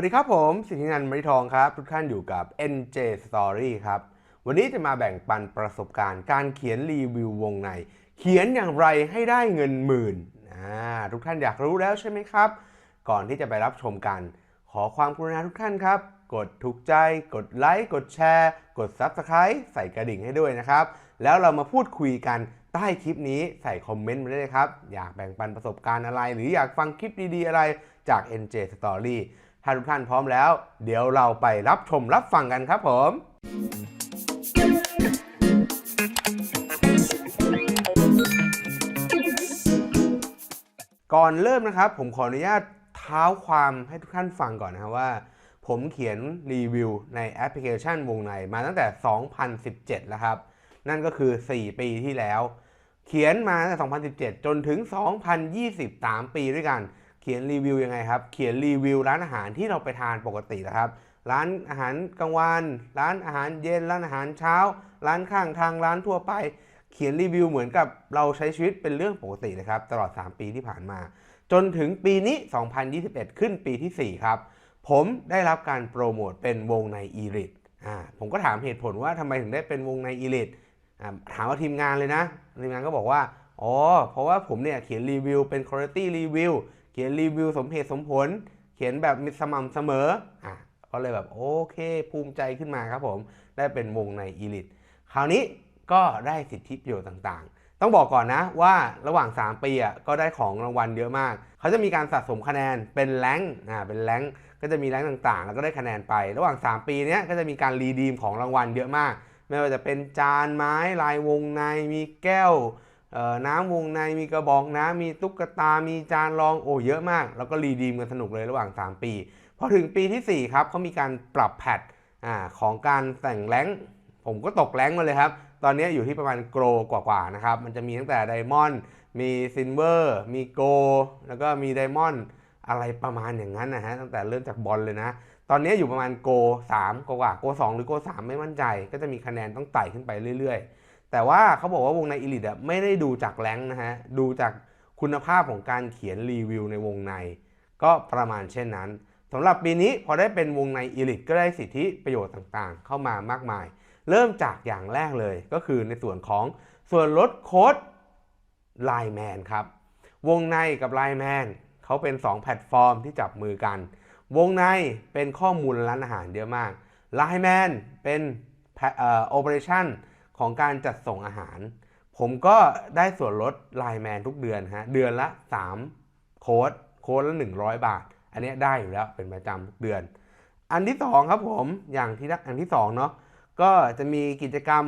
วัสดีครับผมสิทธินันท์มริทองครับ ทุกท่านอยู่กับ NJ Story ครับ วันนี้จะมาแบ่งปันประสบการณ์การเขียนรีวิววงใน เขียนอย่างไรให้ได้เงินหมื่นทุกท่านอยากรู้แล้วใช่ไหมครับ ก่อนที่จะไปรับชมกัน ขอความกรุณาทุกท่านครับ กดถูกใจ กดไลค์ กดแชร์ กด Subscribe ใส่กระดิ่งให้ด้วยนะครับ แล้วเรามาพูดคุยกันใต้คลิปนี้ใส่คอมเมนต์มาได้เลยครับ อยากแบ่งปันประสบการณ์อะไร หรืออยากฟังคลิปดีๆอะไรจาก NJ Story ถ้าทุกท่านพร้อมแล้ว เดี๋ยวเราไปรับชมรับฟังกันครับผมก่อนเริ่มนะครับ ผมขออนุญาตเท้าความให้ทุกท่านฟังก่อนนะว่า ผมเขียนรีวิวในแอปพลิเคชันวงในมาตั้งแต่ 2017 แล้วครับ นั่นก็คือ 4 ปีที่แล้ว เขียนมาตั้งแต่ 2017 จนถึง 2023 ปีด้วยกัน เขียนรีวิวยังไงครับ เขียนรีวิวร้านอาหารที่เราไปทานปกตินะครับ ร้านอาหารกลางวัน ร้านอาหารเย็น ร้านอาหารเช้า ร้านข้างทาง ร้านทั่วไป เขียนรีวิวเหมือนกับเราใช้ชีวิตเป็นเรื่องปกตินะครับ ตลอด 3 ปีที่ผ่านมา จนถึงปีนี้ 2021 ขึ้นปีที่ 4 ครับ ผมได้รับการโปรโมทเป็นวงในอีลิตอ่า ผมก็ถามเหตุผลว่าทำไมถึงได้เป็นวงในอีลิตอ่า ถามว่าทีมงานเลยนะ ทีมงานก็บอกว่า อ๋อ เพราะว่าผมเนี่ยเขียนรีวิวเป็น quality review เขียนรีวิวสมเหตุสมผล เขียนแบบมีสม่ำเสมออะก็เลยแบบโอเค ภูมิใจขึ้นมาครับผม ได้เป็นวงในอีลิตคราวนี้ก็ได้สิทธิประโยชน์ต่างๆ ต้องบอกก่อนนะว่าระหว่าง 3 ปีอะก็ได้ของรางวัลเยอะมาก เขาจะมีการสะสมคะแนนเป็นแรงอ่าเป็นแรงก็จะมีแรงต่างๆ แล้วก็ได้คะแนนไป ระหว่าง 3 ปีเนี้ยก็จะมีการรีดีมของรางวัลเยอะมาก ไม่ว่าจะเป็นจานไม้ลายวงในมีแก้ว น้ำวงในมีกระบอกน้ำมีตุ๊กตา มีจานรองโอ้เยอะมาก แล้วก็รีดีมกันสนุกเลยระหว่าง 3 ปีพอถึงปีที่ 4 ครับเขามีการปรับแพทอของการแต่งแรงผมก็ตกแรงมาเลยครับ ตอนนี้อยู่ที่ประมาณโกลกว่าๆนะครับ มันจะมีตั้งแต่ไดมอนด์มีซิลเวอร์มีโกแล้วก็มีไดมอนด์อะไรประมาณอย่างนั้นนะฮะตั้งแต่เริ่มจากบอลเลยนะ ตอนนี้อยู่ประมาณโก3กว่าโก2หรือโก3ไม่มั่นใจ ก็จะมีคะแนนต้องไต่ขึ้นไปเรื่อยๆ แต่ว่าเขาบอกว่าวงในอีลิตไม่ได้ดูจากแรงนะฮะ ดูจากคุณภาพของการเขียนรีวิวในวงใน ก็ประมาณเช่นนั้นสำหรับปีนี้พอได้เป็นวงในอีลิตก็ได้สิทธิประโยชน์ต่างๆ เข้ามามากมาย เริ่มจากอย่างแรกเลยก็คือในส่วนของส่วนลดโค้ด Line Man ครับ วงในกับ Line Man เขาเป็น 2 แพลตฟอร์มที่จับมือกัน วงในเป็นข้อมูลร้านอาหารเยอะมาก Line Man เป็นเอ่อ operation ของการจัดส่งอาหาร ผมก็ได้ส่วนลด Line Man ทุกเดือนฮะเดือนละ 3 โค้ดโค้ดละ 100 บาท อันนี้ได้อยู่แล้วเป็นประจำทุกเดือน อันที่ 2 ครับผมอย่างที่อันที่2เนาะก็จะมีกิจกรรม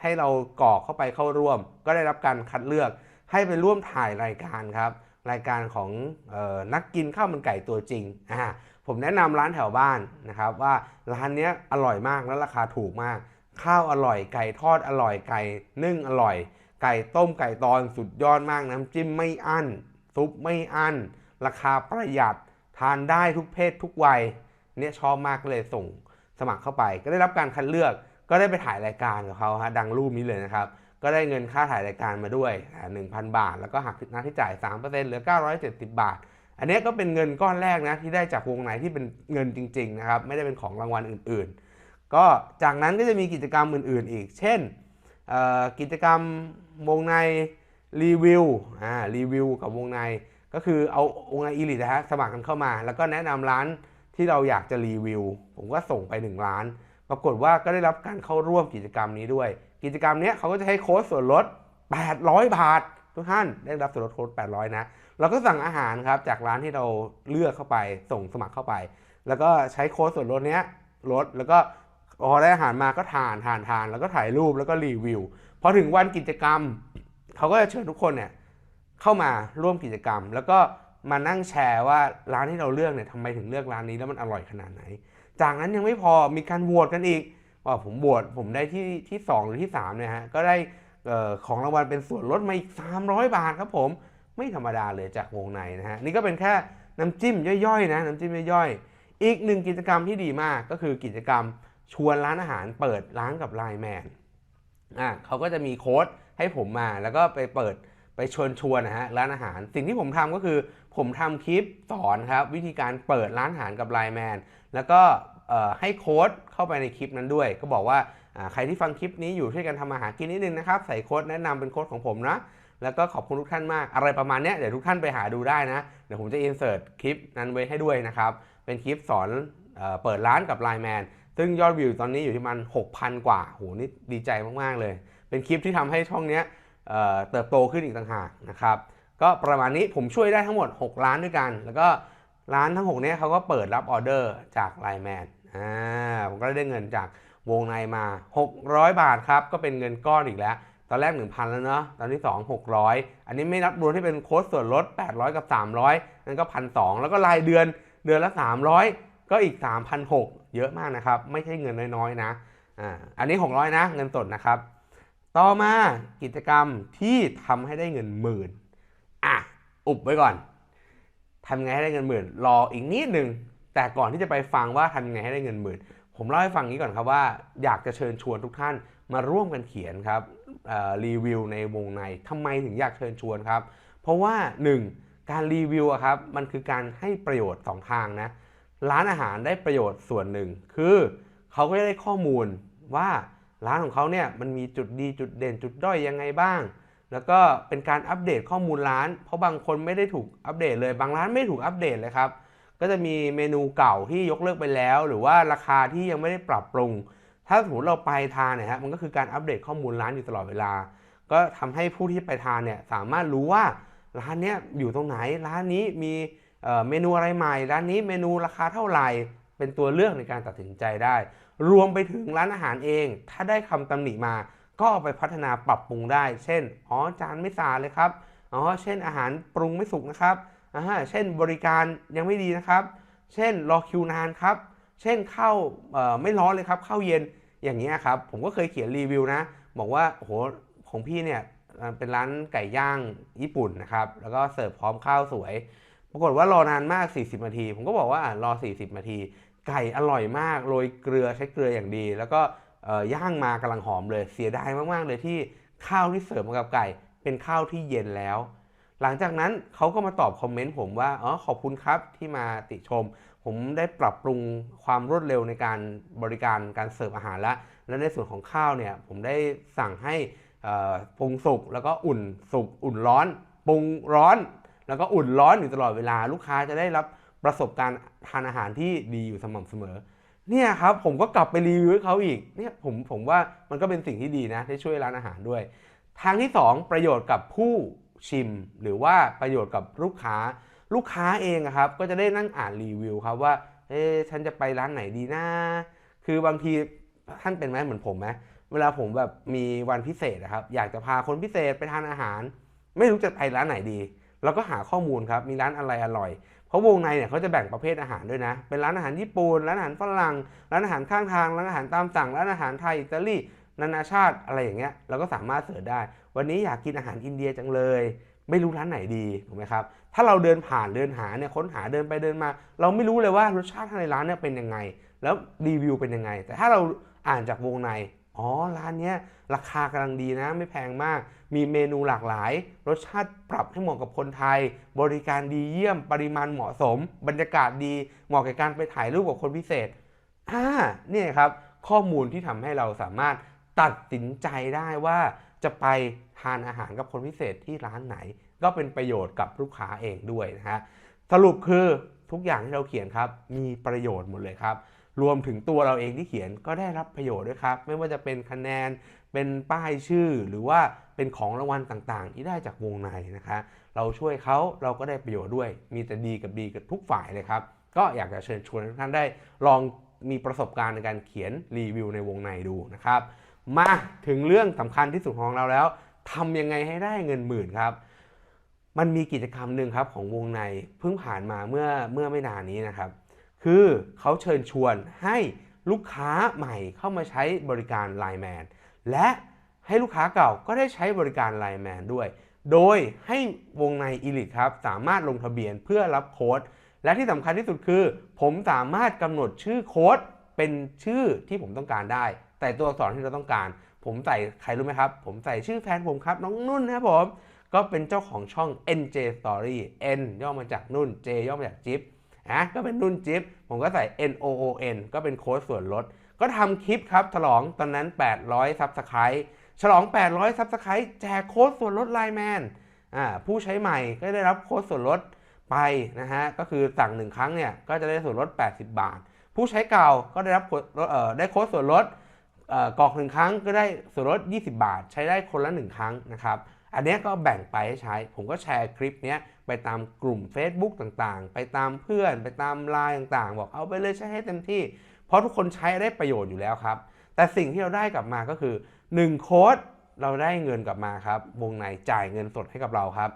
ให้เรากรอกเข้าไปเข้าร่วม ก็ได้รับการคัดเลือกให้ไปร่วมถ่ายรายการครับรายการของออนักกินข้าวมันไก่ตัวจริงอ่าผมแนะนำร้านแถวบ้านนะครับว่าร้านเนี้ยอร่อยมากและราคาถูกมาก ข้าวอร่อยไก่ทอดอร่อยไก่นึ่งอร่อย ไก่ต้มไก่ตอนสุดยอดมากน้ำจิ้มไม่อั้นซุปไม่อั้น ราคาประหยัดทานได้ทุกเพศทุกวัยเนี่ยชอบมากก็เลยส่งสมัครเข้าไป ก็ได้รับการคัดเลือกก็ได้ไปถ่ายรายการกับเขาฮะดังรูปนี้เลยนะครับ ก็ได้เงินค่าถ่ายรายการมาด้วยหนึ่งพันบาท แล้วก็หักหน้าที่จ่าย 3%เหลือ 970 บาท อันนี้ก็เป็นเงินก้อนแรกนะที่ได้จากวงไหนที่เป็นเงินจริง ๆ นะครับ ไม่ได้เป็นของรางวัลอื่นๆ ก็จากนั้นก็จะมีกิจกรรมอื่นๆอีก เช่นกิจกรรมวงในรีวิวอ่ารีวิวกับวงใน ก็คือเอาวงในอีลิทนะฮะสมัครกันเข้ามา แล้วก็แนะนำร้านที่เราอยากจะรีวิว ผมก็ส่งไป 1 ร้าน ปรากฏว่าก็ได้รับการเข้าร่วมกิจกรรมนี้ด้วย กิจกรรมเนี้ยเขาก็จะให้โค้ดส่วนลด 800 บาท ทุกท่านได้รับส่วนลดโค้ด 800 นะ เราก็สั่งอาหารครับจากร้านที่เราเลือกเข้าไป ส่งสมัครเข้าไป แล้วก็ใช้โค้ดส่วนลดเนี้ยลดแล้วก็ พอได้อาหารมาก็ทานทานทาน แล้วก็ถ่ายรูปแล้วก็รีวิวพอถึงวันกิจกรรมเขาก็จะเชิญทุกคนเนี่ยเข้ามาร่วมกิจกรรม แล้วก็มานั่งแชร์ว่าร้านที่เราเลือกเนี่ยทำไมถึงเลือกร้านนี้แล้วมันอร่อยขนาดไหน จากนั้นยังไม่พอมีการโหวตกันอีกว่าผมโหวตผมได้ที่ที่ 2 หรือที่3เนี่ยฮะก็ได้อ่อของรางวัลเป็นส่วนลดมาอีก 300 บาทครับผมไม่ธรรมดาเลยจากวงในนะฮะนี่ก็เป็นแค่น้ำจิ้มย่อยๆนะน้ำจิ้มย่อยๆอีกหนึ่งกิจกรรมที่ดีมากก็คือกิจกรรม ชวนร้านอาหารเปิดร้านกับไลน์แมนอะเขาก็จะมีโค้ดให้ผมมาแล้วก็ไปเปิดไปชวนชวนนะฮะร้านอาหาร สิ่งที่ผมทำก็คือผมทำคลิปสอนครับวิธีการเปิดร้านอาหารกับไลน์แมนแล้วก็ให้โค้ดเข้าไปในคลิปนั้นด้วย ก็บอกว่าใครที่ฟังคลิปนี้อยู่ช่วยกันทำอาหารกินนิดนึงนะครับ ใส่โค้ดแนะนำเป็นโค้ดของผมนะแล้วก็ขอบคุณทุกท่านมากอะไรประมาณเนี้ยเดี๋ยวทุกท่านไปหาดูได้นะเดี๋ยวผมจะอินเสิร์ตคลิปนั้นไว้ให้ด้วยนะครับเป็นคลิปสอนเออเปิดร้านกับไลน์แมน ซึ่งยอดวิวตอนนี้อยู่ที่มัน 6,000 กว่าโหนี่ดีใจมาก ๆ เลย เป็นคลิปที่ทำให้ช่องเนี้ยเเติบโตขึ้นอีกต่างหากนะครับ ก็ประมาณนี้ผมช่วยได้ทั้งหมด 6 ร้านด้วยกัน แล้วก็ร้านทั้ง6เนี้ยเขาก็เปิดรับออเดอร์จากไลน์แมนอ่าผมก็ได้เงินจากวงในมา 600 บาทครับ ก็เป็นเงินก้อนอีกแล้ว ตอนแรก 1,000 แล้วเนาะ ตอนที่ 2 600 อันนี้ไม่นับรวมที่เป็นโค้ดส่วนลด 800 กับ 300 นั่นก็ 1,200 แล้วก็รายเดือนเดือนละ 300 ก็อีก 3,600 เยอะมากนะครับ ไม่ใช่เงินน้อยๆนะอ่าอันนี้ 600 นะเงินสดนะครับ ต่อมากิจกรรมที่ทำให้ได้เงินหมื่นอะอุบไว้ก่อนทำไงให้ได้เงินหมื่น รออีกนิดหนึ่งแต่ก่อนที่จะไปฟังว่าทำยังไงให้ได้เงินหมื่น ผมเล่าให้ฟังนี้ก่อนครับว่า อยากจะเชิญชวนทุกท่านมาร่วมกันเขียนครับรีวิวในวงในทำไมถึงอยากเชิญชวนครับ เพราะว่า 1. การรีวิวครับมันคือการให้ประโยชน์ 2 ทางนะ ร้านอาหารได้ประโยชน์ส่วนหนึ่ง คือเขาก็จะได้ข้อมูลว่าร้านของเขาเนี่ยมันมีจุดดีจุดเด่นจุดด้อยยังไงบ้าง แล้วก็เป็นการอัปเดตข้อมูลร้าน เพราะบางคนไม่ได้ถูกอัปเดตเลย บางร้านไม่ถูกอัปเดตเลยครับ ก็จะมีเมนูเก่าที่ยกเลิกไปแล้ว หรือว่าราคาที่ยังไม่ได้ปรับปรุง ถ้าสมมติเราไปทานเนี่ยฮะมันก็คือการอัปเดตข้อมูลร้านอยู่ตลอดเวลา ก็ทำให้ผู้ที่ไปทานเนี่ยสามารถรู้ว่าร้านเนี้ยอยู่ตรงไหนร้านนี้มี เมนูอะไรใหม่ร้านนี้เมนูราคาเท่าไหร่ เป็นตัวเลือกในการตัดสินใจได้ รวมไปถึงร้านอาหารเอง ถ้าได้คำตำหนิมา ก็ไปพัฒนาปรับปรุงได้ เช่นอ๋อจานไม่สะอาดเลยครับอ๋อเช่นอาหารปรุงไม่สุกนะครับอ่าเช่นบริการยังไม่ดีนะครับ เช่นรอคิวนานครับ เช่นข้าวไม่ร้อนเลยครับข้าวเย็นอย่างเงี้ยครับผมก็เคยเขียนรีวิวนะ บอกว่าโหของพี่เนี่ยเป็นร้านไก่ย่างญี่ปุ่นนะครับ แล้วก็เสิร์ฟพร้อมข้าวสวย ปรากฏว่ารอนานมาก 40 นาที ผมก็บอกว่าอะรอ 40 นาที ไก่อร่อยมาก โรยเกลือใช้เกลืออย่างดี แล้วก็ย่างมากำลังหอมเลย เสียดายมาก ๆ เลยที่ข้าวที่เสิร์ฟมากับไก่ เป็นข้าวที่เย็นแล้ว หลังจากนั้นเขาก็มาตอบคอมเมนต์ผมว่า อ๋อ ขอบคุณครับที่มาติชม ผมได้ปรับปรุงความรวดเร็วในการบริการการเสิร์ฟอาหารแล้ว และในส่วนของข้าวเนี่ย ผมได้สั่งให้ปรุงสุกแล้วก็อุ่นสุกอุ่นร้อน ปรุงร้อน แล้วก็อุ่นร้อนอยู่ตลอดเวลาลูกค้าจะได้รับประสบการณ์ทานอาหารที่ดีอยู่สม่ำเสมอ เนี่ยครับผมก็กลับไปรีวิวให้เขาอีกเนี่ยผมผมว่ามันก็เป็นสิ่งที่ดีนะที่ช่วยร้านอาหารด้วย ทางที่ 2 ประโยชน์กับผู้ชิม หรือว่าประโยชน์กับลูกค้า ลูกค้าเองครับก็จะได้นั่งอ่านรีวิวครับว่าเอ๊ฉันจะไปร้านไหนดีนะคือบางทีท่านเป็นไหมเหมือนผมไหมเวลาผมแบบมีวันพิเศษอะครับ อยากจะพาคนพิเศษไปทานอาหาร ไม่รู้จะไปร้านไหนดี เราก็หาข้อมูลครับมีร้านอะไรอร่อย เพราะวงในเนี่ยเขาจะแบ่งประเภทอาหารด้วยนะ เป็นร้านอาหารญี่ปุ่นร้านอาหารฝรั่งร้านอาหารข้างทางร้านอาหารตามสั่งร้านอาหารไทยอิตาลีนานาชาติอะไรอย่างเงี้ยเราก็สามารถเสิร์ชได้ วันนี้อยากกินอาหารอินเดียจังเลย ไม่รู้ร้านไหนดีถูกไหมครับถ้าเราเดินผ่านเดินหาเนี่ยค้นหาเดินไปเดินมา เราไม่รู้เลยว่ารสชาติภายในร้านเนี่ยเป็นยังไง แล้วรีวิวเป็นยังไง แต่ถ้าเราอ่านจากวงใน อ๋อ ร้านนี้ราคากำลังดีนะ ไม่แพงมาก มีเมนูหลากหลาย รสชาติปรับให้เหมาะกับคนไทย บริการดีเยี่ยม ปริมาณเหมาะสม บรรยากาศดี เหมาะกับการไปถ่ายรูปกับคนพิเศษ อ่าเนี่ยครับ ข้อมูลที่ทำให้เราสามารถตัดสินใจได้ว่าจะไปทานอาหารกับคนพิเศษที่ร้านไหน ก็เป็นประโยชน์กับลูกค้าเองด้วยนะฮะ สรุปคือทุกอย่างที่เราเขียนครับ มีประโยชน์หมดเลยครับ รวมถึงตัวเราเองที่เขียนก็ได้รับประโยชน์ด้วยครับ ไม่ว่าจะเป็นคะแนนเป็นป้ายชื่อ หรือว่าเป็นของรางวัลต่างๆ ที่ได้จากวงในนะคะ เราช่วยเขาเราก็ได้ประโยชน์ด้วย มีแต่ดีกับดีกับทุกฝ่ายเลยครับ ก็อยากจะเชิญชวนทุกท่านได้ลองมีประสบการณ์ในการเขียนรีวิวในวงในดูนะครับ มาถึงเรื่องสำคัญที่สุดของเราแล้วทำยังไงให้ได้เงินหมื่นครับมันมีกิจกรรมหนึ่งครับของวงในเพิ่งผ่านมาเมื่อเมื่อไม่นานนี้นะครับ คือเขาเชิญชวนให้ลูกค้าใหม่เข้ามาใช้บริการ Line Man และให้ลูกค้าเก่าก็ได้ใช้บริการ Line Man ด้วย โดยให้วงใน Elite ครับ สามารถลงทะเบียนเพื่อรับโค้ด และที่สำคัญที่สุดคือ ผมสามารถกำหนดชื่อโค้ดเป็นชื่อที่ผมต้องการได้ แต่ตัวอักษรที่เราต้องการ ผมใส่ใครรู้ไหมครับ ผมใส่ชื่อแฟนผมครับ น้องนุ่นนะครับผม ก็เป็นเจ้าของช่อง NJ Story N ย่อมาจากนุ่น J ย่อมาจากจิ๊บ นะก็เป็นนุ่นจิ๊บผมก็ใส่ N O O N ก็เป็นโค้ดส่วนลด ก็ทำคลิปครับฉลองตอนนั้น 800ซับสไครต์ฉลอง 800ซับสไครต์แจกโค้ดส่วนลดไลแมนอ่าผู้ใช้ใหม่ก็ได้รับโค้ดส่วนลดไปนะฮะก็คือสั่ง1ครั้งเนี่ยก็จะได้ส่วนลด 80 บาท ผู้ใช้เก่าก็ได้รับโค้ดเอ่อได้โค้ดส่วนลดเอ่อกรอกหนึ่งครั้งก็ได้ส่วนลด 20 บาท ใช้ได้คนละ 1 ครั้งนะครับ อันนี้ก็แบ่งไปให้ใช้ ผมก็แชร์คลิปเนี้ย ไปตามกลุ่ม Facebook ต่างๆ ไปตามเพื่อน ไปตามไลน์ต่างๆ บอกเอาไปเลยใช้ให้เต็มที่ เพราะทุกคนใช้ได้ประโยชน์อยู่แล้วครับ แต่สิ่งที่เราได้กลับมาก็คือ 1 โค้ดเราได้เงินกลับมาครับ วงในจ่ายเงินสดให้กับเราครับ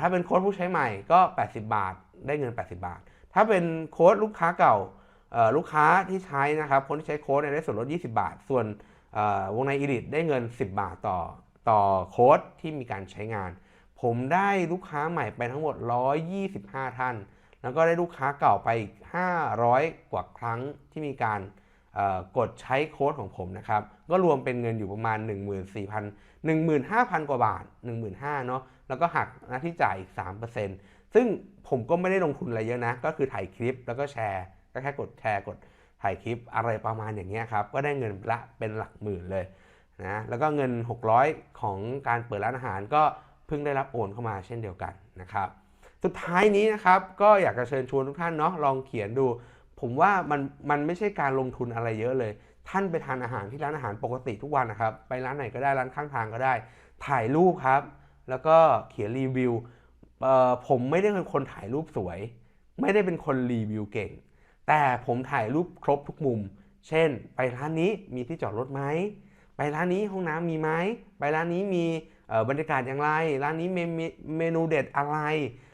ถ้าเป็นโค้ดผู้ใช้ใหม่ก็ 80 บาท ได้เงิน 80 บาท ถ้าเป็นโค้ดลูกค้าเก่าลูกค้าที่ใช้นะครับ คนที่ใช้โค้ดได้ส่วนลด 20 บาท ส่วนวงในอีดิทได้เงิน 10 บาทต่อต่อโค้ดที่มีการใช้งาน ผมได้ลูกค้าใหม่ไปทั้งหมด 125 ท่าน แล้วก็ได้ลูกค้าเก่าไปอีก 500 กว่าครั้งที่มีการกดใช้โค้ดของผมนะครับ ก็รวมเป็นเงินอยู่ประมาณ 14,000 15,000 กว่าบาท 15,000เนาะ แล้วก็หักหน้าที่จ่ายอีก 3%ซึ่งผมก็ไม่ได้ลงทุนอะไรเยอะนะ ก็คือถ่ายคลิปแล้วก็แชร์ก็แค่กดแชร์กดถ่ายคลิปอะไรประมาณอย่างเงี้ยครับ ก็ได้เงินละเป็นหลักหมื่นเลยนะ แล้วก็เงิน 600 ของการเปิดร้านอาหารก็ เพิ่งได้รับโอนเข้ามาเช่นเดียวกันนะครับ สุดท้ายนี้นะครับก็อยากจะเชิญชวนทุกท่านเนาะลองเขียนดู ผมว่ามันมันไม่ใช่การลงทุนอะไรเยอะเลย ท่านไปทานอาหารที่ร้านอาหารปกติทุกวันนะครับ ไปร้านไหนก็ได้ร้านข้างทางก็ได้ ถ่ายรูปครับ แล้วก็เขียนรีวิวผมไม่ได้เป็นคนถ่ายรูปสวย ไม่ได้เป็นคนรีวิวเก่ง แต่ผมถ่ายรูปครบทุกมุม เช่น ไปร้านนี้มีที่จอดรถไหมไปร้านนี้ห้องน้ำมีไหมไปร้านนี้มี บรรยากาศอย่างไร ร้านนี้เมนูเด็ดอะไร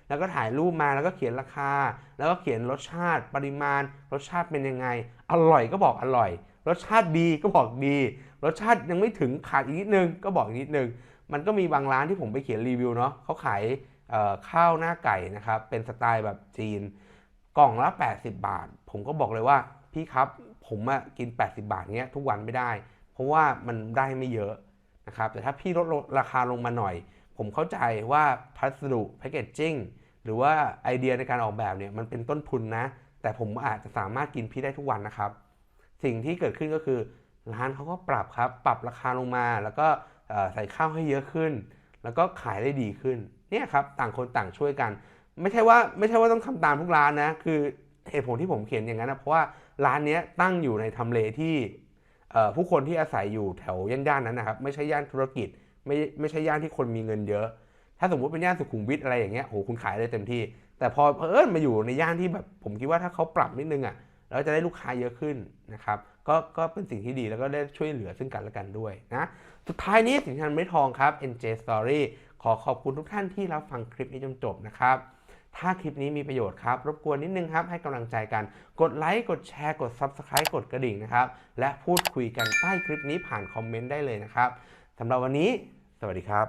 แล้วก็ถ่ายรูปมาแล้วก็เขียนราคา แล้วก็เขียนรสชาติปริมาณ รสชาติเป็นยังไง อร่อยก็บอกอร่อย รสชาติดีก็บอกดี รสชาติยังไม่ถึงขาดอีกนิดนึงก็บอกอีกนิดนึง มันก็มีบางร้านที่ผมไปเขียนรีวิวเนาะเขาขายข้าวหน้าไก่นะครับเป็นสไตล์แบบจีน กล่องละ 80 บาท ผมก็บอกเลยว่าพี่ครับผมอะกิน 80 บาทเนี้ยทุกวันไม่ได้ เพราะว่ามันได้ไม่เยอะ นะครับแต่ถ้าพี่ลดราคาลงมาหน่อย ผมเข้าใจว่าพัสดุแพคเกจจิ้งหรือว่าไอเดียในการออกแบบเนี่ยมันเป็นต้นทุนนะ แต่ผมอาจจะสามารถกินพี่ได้ทุกวันนะครับ สิ่งที่เกิดขึ้นก็คือร้านเขาก็ปรับครับ ปรับราคาลงมา แล้วก็ใส่ข้าวให้เยอะขึ้น แล้วก็ขายได้ดีขึ้นเนี่ยครับต่างคนต่างช่วยกัน ไม่ใช่ว่าไม่ใช่ว่าต้องทำตามทุกร้านนะ คือเหตุผลที่ผมเขียนอย่างนั้นนะเพราะว่าร้านนี้ตั้งอยู่ในทำเลที่ ผู้คนที่อาศัยอยู่แถวย่านๆนั้นนะครับไม่ใช่ย่านธุรกิจ ไม่ไม่ใช่ย่านที่คนมีเงินเยอะ ถ้าสมมติเป็นย่านสุขุมวิทอะไรอย่างเงี้ยโหคุณขายได้เต็มที่ แต่พอเออมาอยู่ในย่านที่แบบผมคิดว่าถ้าเขาปรับนิดนึงอะแล้วจะได้ลูกค้าเยอะขึ้นนะครับก็ก็เป็นสิ่งที่ดีแล้วก็ได้ช่วยเหลือซึ่งกันและกันด้วยนะสุดท้ายนี้สินชันไม่ทองครับ NJ Story ขอขอบคุณทุกท่านที่รับฟังคลิปนี้จนจบนะครับ ถ้าคลิปนี้มีประโยชน์ครับ รบกวนนิดนึงครับ ให้กำลังใจกัน กดไลค์ กดแชร์ กด Subscribe กดกระดิ่งนะครับ และพูดคุยกันใต้คลิปนี้ผ่านคอมเมนต์ได้เลยนะครับสำหรับวันนี้ สวัสดีครับ